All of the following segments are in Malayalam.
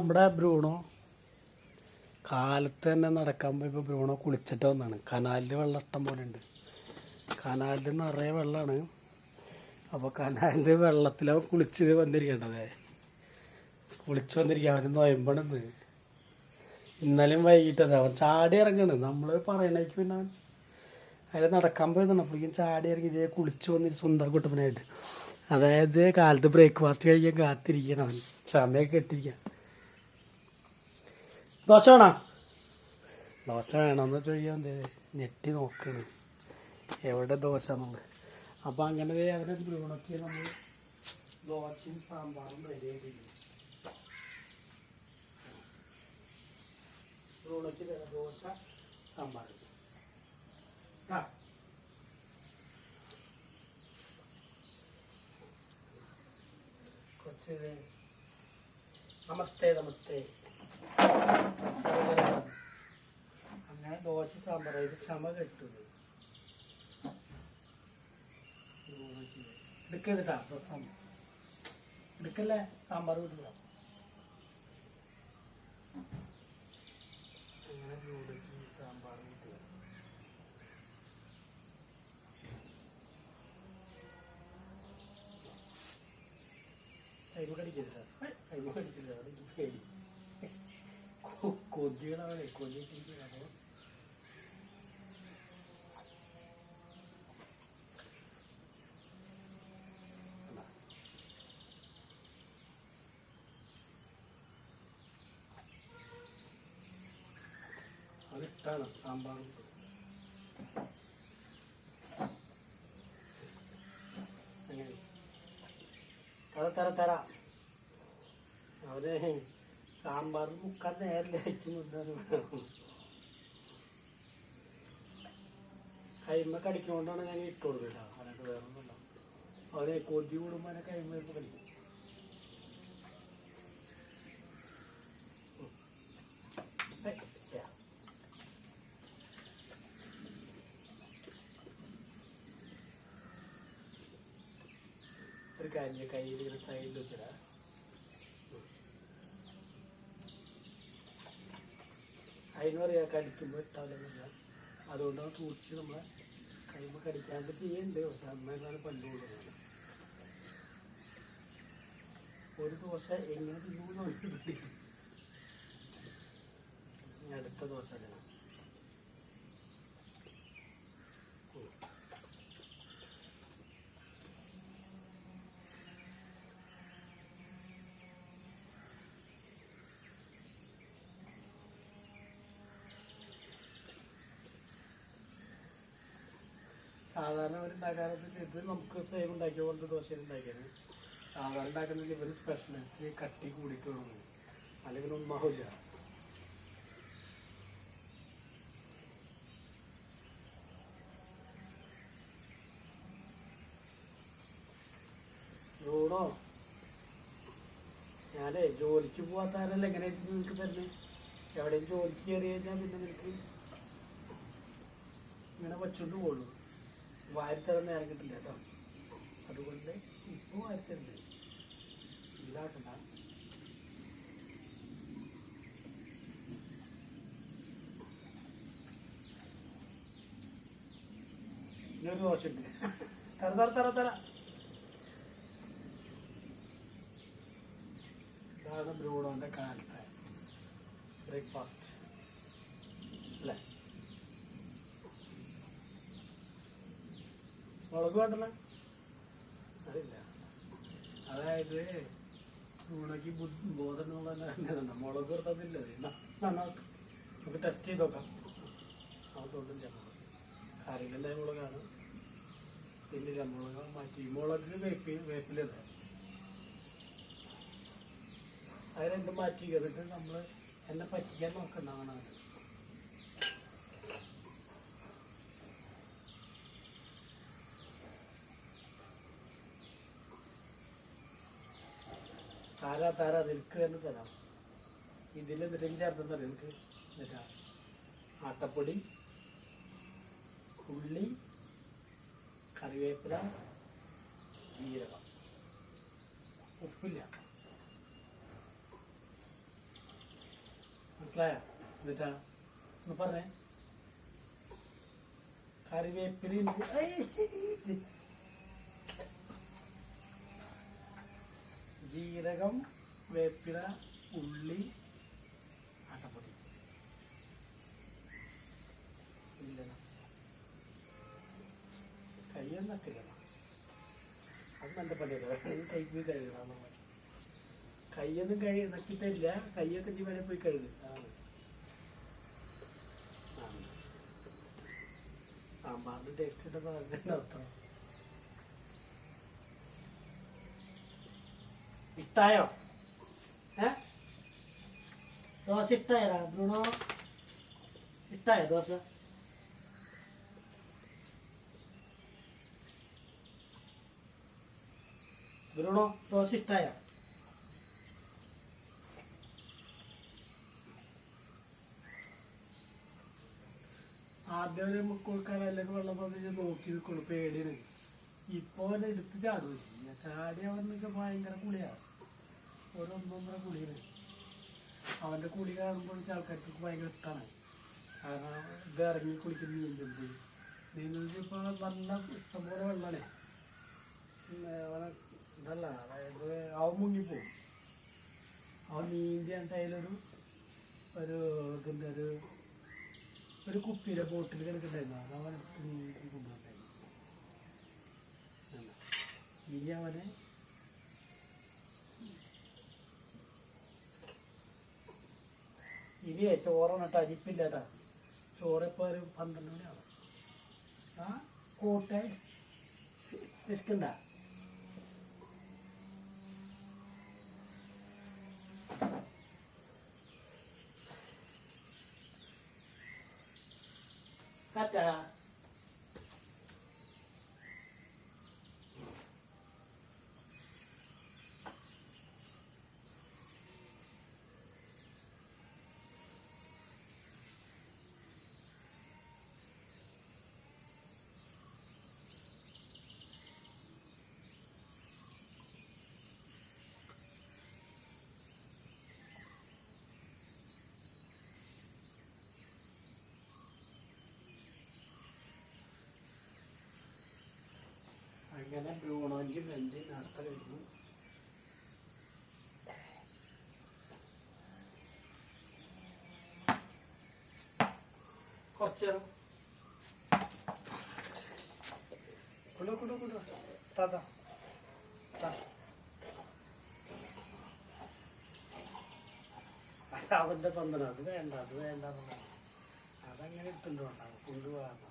നമ്മുടെ ബ്രൂണോ കാലത്ത് തന്നെ നടക്കാൻ പോയപ്പോൾ ബ്രൂണോ കുളിച്ചിട്ട് വന്നാണ്. കനാലിൽ വെള്ളം ഇഷ്ടം പോലെ ഉണ്ട് കനാലിൽ നിറയെ വെള്ളമാണ് അപ്പോൾ കനാലിൽ വെള്ളത്തിലവൻ കുളിച്ച് വന്നിരിക്കേണ്ടതേ. കുളിച്ച് വന്നിരിക്കുക അവന് നോയമ്പണെന്ന്. ഇന്നലെയും വൈകിട്ടത്. അവൻ ചാടി ഇറങ്ങണ്. നമ്മൾ പറയണേക്ക് പിന്നെ അവൻ അതിൽ നടക്കാൻ പോയതാണ്. അപ്പോഴേക്കും ചാടി ഇറങ്ങി ഇതേ കുളിച്ച് വന്നിട്ട് സുന്ദര കുട്ടപ്പനായിട്ട്. അതായത് കാലത്ത് ബ്രേക്ക്ഫാസ്റ്റ് കഴിക്കാൻ കാത്തിരിക്കണം അവൻ. സമയമൊക്കെ ഇട്ടിരിക്കാൻ ദോശ വേണോ? ദോശ വേണമെന്ന് ചോദിക്കാൻ ഞെട്ടി നോക്കണ്. എവിടെ ദോശ എന്നുള്ളത് അപ്പോൾ അങ്ങനെ അവരെ ബ്രൂണൊക്കെ നമ്മൾ ദോശയും സാമ്പാറും റെഡി ആയിട്ടിരിക്കും ബ്രൂണൊക്കെ ദോശ സാമ്പാർ. ആ കുറച്ച് നമസ്തേ നമസ്തേ. അങ്ങനെ ദോശ സാമ്പാർ. ഇത് ക്ഷമ പ്രസം എടുക്കല്ലേ സാമ്പാർ കിട്ടില്ല അങ്ങനെ പേടി കൊതികളാണ് കൊതിട്ടിരിക്കുകയാണ് അതിട്ടാണ് സാമ്പാർ അങ്ങനെ തര തര തര അവർ സാമ്പാർ മുക്കാൻ നേരിലേക്ക് കൈമ കടിക്കൊണ്ടാണ് ഞാൻ ഇട്ട് കൊടുക്കില്ല അവനൊക്കെ വേറെ ഒന്നുമില്ല അവനെ കൊതി കൂടുമ്പോ അവനെ കൈമ കടിക്കും. ഒരു കാര്യം കയ്യിൽ സൈഡിൽ വെച്ചിടാ. അതിന് കടിക്കുമ്പോൾ ഇട്ടാലൊന്നുമില്ല. അതുകൊണ്ടാണ് സൂക്ഷിച്ച് നമ്മളെ കഴിയുമ്പോൾ കടിക്കാണ്ട് ചെയ്യുന്നുണ്ട് പക്ഷെ അമ്മേക്കാണ് പല്ല് കൊടുക്കുന്നത് ഒരു ദോശ എങ്ങനെ തിന്നു അടുത്ത ദോശ സാധാരണ ഒരു ഉണ്ടാക്കാറുണ്ട്. ഇത് നമുക്ക് സെയിം ഉണ്ടാക്കിയ പോലത്തെ ദോശ ഉണ്ടാക്കിയത്. സാധാരണ ഉണ്ടാക്കുന്നതിൽ ഇവർ സ്പെഷ്യൽ കട്ടി കൂടിയിട്ട് വേണം. അല്ലെങ്കിൽ ഒന്നും ജോണോ? ഞാനേ ജോലിക്ക് പോവാത്താരല്ല എങ്ങനെ നിനക്ക് തരുന്നത് എവിടെയും ജോലിക്ക് കയറി കഴിഞ്ഞാൽ പിന്നെ നിനക്ക് ഇങ്ങനെ വച്ചോണ്ട് പോകുള്ളൂ വാരിത്തരം നേരം കിട്ടില്ല കേട്ടോ. അതുകൊണ്ട് ഇപ്പോൾ വാരിത്തരുണ്ട് ഇതാക്കണ്ട. ഇന്നൊരു ദോശയുണ്ട് തര തര തര തര ഇതാണ് ബ്രൂണോന്റെ കാലത്തെ ബ്രേക്ക്ഫാസ്റ്റ് അല്ലേ മുളക് വേണ്ടല്ല. അതില്ല. അതായത് ബ്രൂണോക്ക് ബോധം എന്നുള്ളത് മുളക് കൊടുത്തതില്ല നമുക്ക് ടെസ്റ്റ് ചെയ്ത് നോക്കാം. അതുകൊണ്ടില്ല കറിയിലുണ്ടായ മുളകാണ്. പിന്നെ മുളക് മാറ്റി. മുളക് വേപ്പി വേപ്പിലത് അതിനെന്ത് മാറ്റി എന്നിട്ട് നമ്മൾ എന്നെ പറ്റിക്കാൻ നോക്കുന്നതാണ് താരാ താരാ. തന്നെ തരാം ഇതിൽ എന്തെങ്കിലും ചേർത്തെന്നറിയാം എനിക്ക് എന്നിട്ടാ ആട്ടപ്പൊടി ഉള്ളി കറിവേപ്പില ജീരകം. ഉപ്പില്ല. മനസ്സിലായ? എന്നിട്ടാ ഒന്ന് പറഞ്ഞേ. കറിവേപ്പിലുണ്ട് ജീരകം വേപ്പില ഉള്ളി ആട്ടപ്പൊടി കയ്യൊന്നും കൈയൊന്നൊക്കെ ഇടണം അത് നല്ല പണിയല്ല? കൈക്ക് കഴുകണം നമ്മൾ കൈയൊന്നും കഴി നക്കിട്ടില്ല കയ്യൊക്കെ ഇനി വരെ പോയി കഴുകും. സാമ്പാറിന്റെ ടേസ്റ്റ് ഉണ്ടെന്ന് പറഞ്ഞതിന്റെ ഇട്ടായോ? ഏ? ദോശ ഇട്ടായടാ ബ്രൂണോ? ഇട്ടായോ ദോശ? ബ്രൂണോ ദോശ ഇട്ടായോ? ആദ്യം ഒരു മുക്കോൾക്കാർ അല്ലെങ്കിൽ വെള്ളം പതിച്ച് നോക്കി നിൽക്കുള്ളൂ പേടിയാണ്. ഇപ്പൊ അവനെ എടുത്ത് ചാടും. ചാടിയ അവൻ ഭയങ്കര കുളിയാണ് ഓരോന്നൊന്നര കുളിയാണ് അവന്റെ കുളി കാണുമ്പോൾ ആൾക്കാർക്ക് ഭയങ്കര ഇഷ്ടമാണ് കാരണം ഇത് ഇറങ്ങി കുളിക്കുന്ന നീന്തുണ്ട് നീന്തുന്നത് ഇപ്പോൾ നല്ല ഇഷ്ടംപോലെ വെള്ളമാണ് ഇതല്ല അതായത് അവൻ മുങ്ങിപ്പോവും. അവൻ നീന്തി അതിലൊരു ഒരു ഇതിന്റെ ഒരു ഒരു കുപ്പിയിലെ ബോട്ടിൽ കിടക്കണ്ടായിരുന്നു അത് അവൻ നീന്തി കൊണ്ടുവന്നായിരുന്നു ഇനി അവനെ ഇനിയേ ചോറണട്ട കേട്ടോ അരിപ്പില്ലാട്ടാ. ചോറ് ഇപ്പോൾ ഒരു പന്ത്രണ്ട് മണിയാവും. ആ കോട്ടെ വിശക്കണ്ട. അങ്ങനെ ബ്രൂണോന്റെ ബെഞ്ച് നാസ്ത കഴിഞ്ഞു കുറച്ച് നേരം. കൊണ്ടു കൊണ്ടു കൊണ്ടു താത്ത താ. അത് വേണ്ട അത് വേണ്ട. അതങ്ങനെ എടുത്തുകൊണ്ട് വേണ്ട.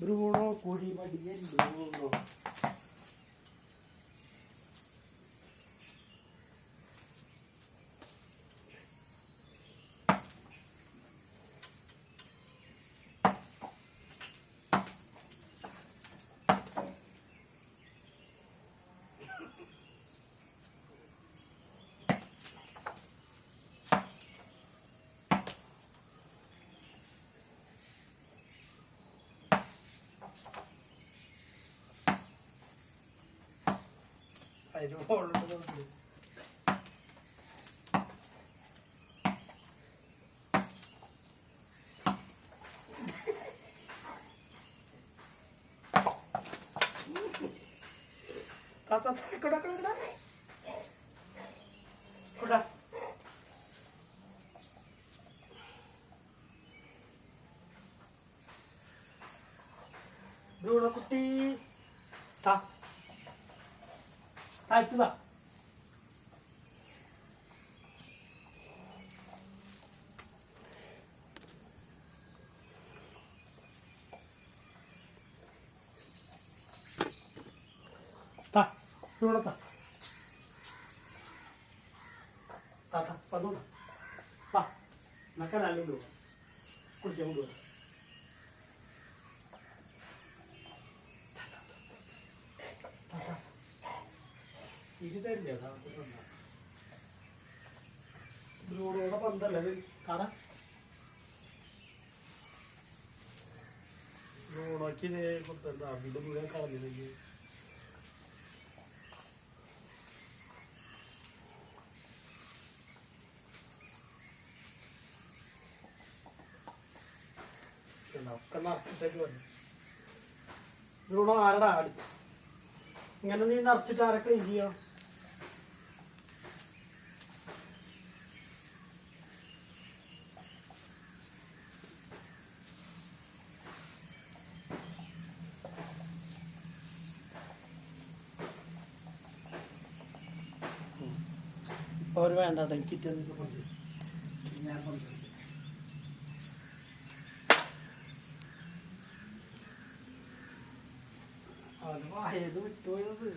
Bruno Curimadien Bruno. അതിന് മുകളിലോട്ട് നോക്കി താത്ത കൊടാ കൊടാ കൊടാ താ. താഴ്ത്തുക. താ ഇവിടെ താ. താ താ വന്നോടാ താ നക്കാനല്ലോ കുടിക്കാൻ കൊണ്ടുപോകാം ബ്രൂണോടെ പന്തല്ലേ കാണാ. ബ്രൂണോക്ക് ഇതേ കൊടുത്തിട്ടുണ്ട് അവിടെ മുഴുവൻ കളഞ്ഞില്ലെങ്കിൽ ഒക്കെ നിറച്ചിട്ടേക്ക് വന്നു ബ്രൂണോ ആരടാ? ഇങ്ങനെ നീ നിറച്ചിട്ട് ആരെ ക്ലീൻ ചെയ്യോ? അവർ വേണ്ട ഇറ്റൊന്നും ഞാൻ അവന് വായത് വിട്ടുപോയത്.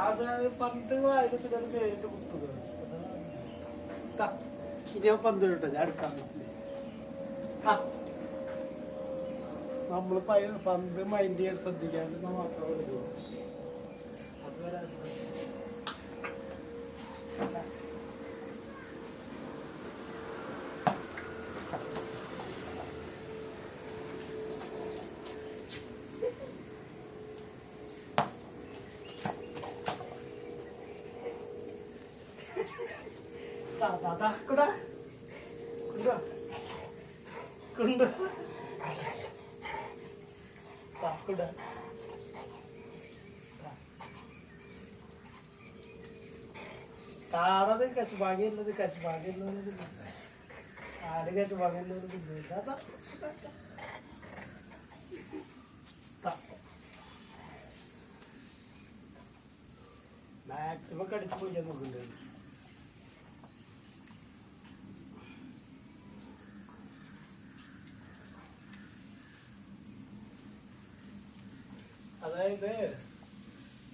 അത് പന്ത് ഇനി ഞാൻ പന്ത് കിട്ടെ ഞാൻ എടുക്കാൻ പയ- പന്ത് മൈൻഡ് ചെയ്യാൻ ശ്രദ്ധിക്കാണ്ട് മാത്രമേ വരുള്ളൂ അതുവരെ ദാ, ദാ, ദാ, കൊണ്ടാ. കൊണ്ടുവാ. ദാ. ദാ. കാടത് കശുഭാഗ്യുള്ളത് മാക്സിമം കടിച്ചു പൊളിക്കാൻ നോക്കുന്നുണ്ട് അതായത്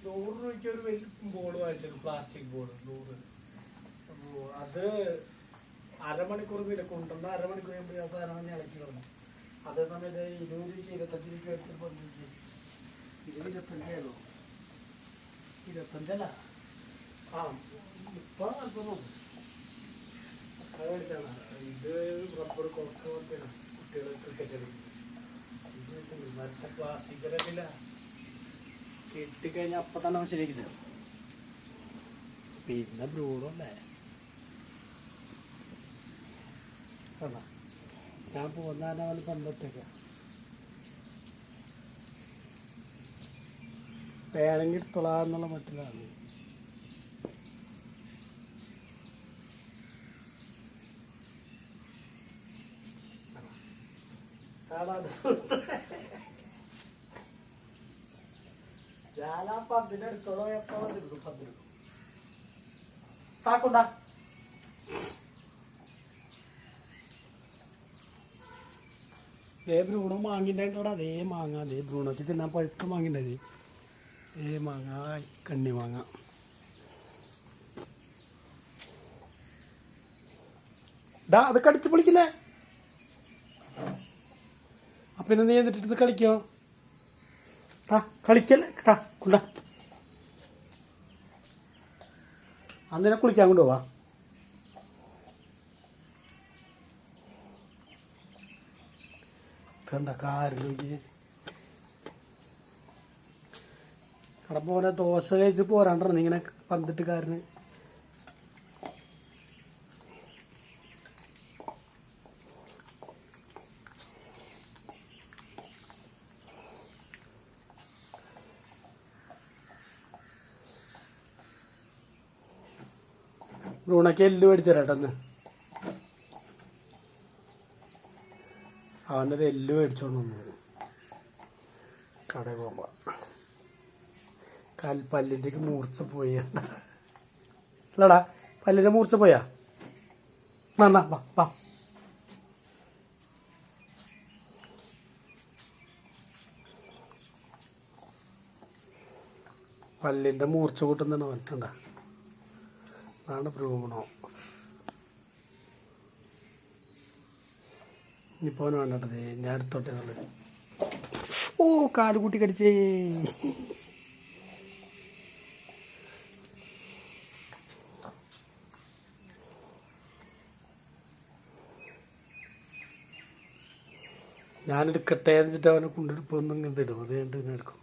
നൂറ് രൂപയ്ക്ക് ഒരു വലിയ ബോൾ വാങ്ങിച്ചു പ്ലാസ്റ്റിക് ബോർഡ് നൂറ്. അത് അരമണിക്കൂർ നില കൊണ്ടുവന്ന അരമണിക്കൂർ കഴിയുമ്പോൾ ആ സാധനം തന്നെ ഇളക്കി കളഞ്ഞു. അതേ സമയത്ത് ഇരുപത് രൂപയ്ക്ക് ഇരുപത്തഞ്ച് രൂപയ്ക്ക് മേടിച്ചപ്പോൾ പതിനഞ്ച് ഇത് ഇരുപത്തഞ്ചായിരുന്നു ഇരുപത്തഞ്ചല്ല. ആ ഇപ്പൊ അല്പം നോക്കും. ഇത് റബ്ബർ കുറച്ച് കുട്ടികൾ ക്രിക്കറ്റ് കളിക്കുന്നത്. ഇത് മറ്റേ പ്ലാസ്റ്റിക് ഇല്ല. കിട്ടിക്കഴിഞ്ഞാൽ അപ്പം തന്നെ ശരിയാക്കി തരും. പിന്നെ ബ്രൂഡോ അല്ലേ? ഞാൻ പോന്നാലും അവൻ പണ്ടൊറ്റേക്ക വേണമെങ്കിൽ തുളാന്നുള്ള മട്ടിലാണ്. കാണാതെ ഞാൻ ആ ദേ ബ്രൂണോ മാങ്ങിണ്ടായിട്ടോടാ. അതേ മാങ്ങ അതേ ബ്രൂണോക്ക് തിന്നാൻ പഴുത്ത മാങ്ങിണ്ടത് ഏ മാങ്ങ കണ്ണി മാങ്ങ. അത് കടിച്ചു പൊളിക്കില്ലേ? അപ്പൊ നീ എന്നിട്ട് കളിക്കോ? താ കളിക്കല്ലേ? താ കൊണ്ട കുളിക്കാൻ കൊണ്ടുപോവാ. കണ്ട കാറിലേക്ക് പോലെ ദോശ കഴിച്ച് പോരാണ്ടാണ് ഇങ്ങനെ പന്തിട്ട് കാരന് ബ്രൂണക്ക് എല്ല് മേടിച്ചു തരാട്ടെന്ന് എല്ല് മേടിച്ചോണ്ട് വന്നു. കടയിൽ പോകുമ്പോ. കാൽ പല്ലിന്റെക്ക് മൂർച്ച പോയി. അല്ലടാ പല്ലിന്റെ മൂർച്ച പോയാ? വന്നാ വാ പല്ലിന്റെ മൂർച്ച കൂട്ടുന്നതാണ് പറഞ്ഞിട്ടുണ്ടാ അതാണ് ഇനിയിപ്പോൾ അവന് വേണ്ടത് ഞാൻ എന്നുള്ളത് ഓ കാൽ കൂട്ടി കടിച്ചേ. ഞാനെടുക്കട്ടെ എന്നിട്ട് അവനെ കൊണ്ടെടുപ്പൊന്നും ഇങ്ങനെ ഇടും അത് കണ്ട് പിന്നെ എടുക്കും.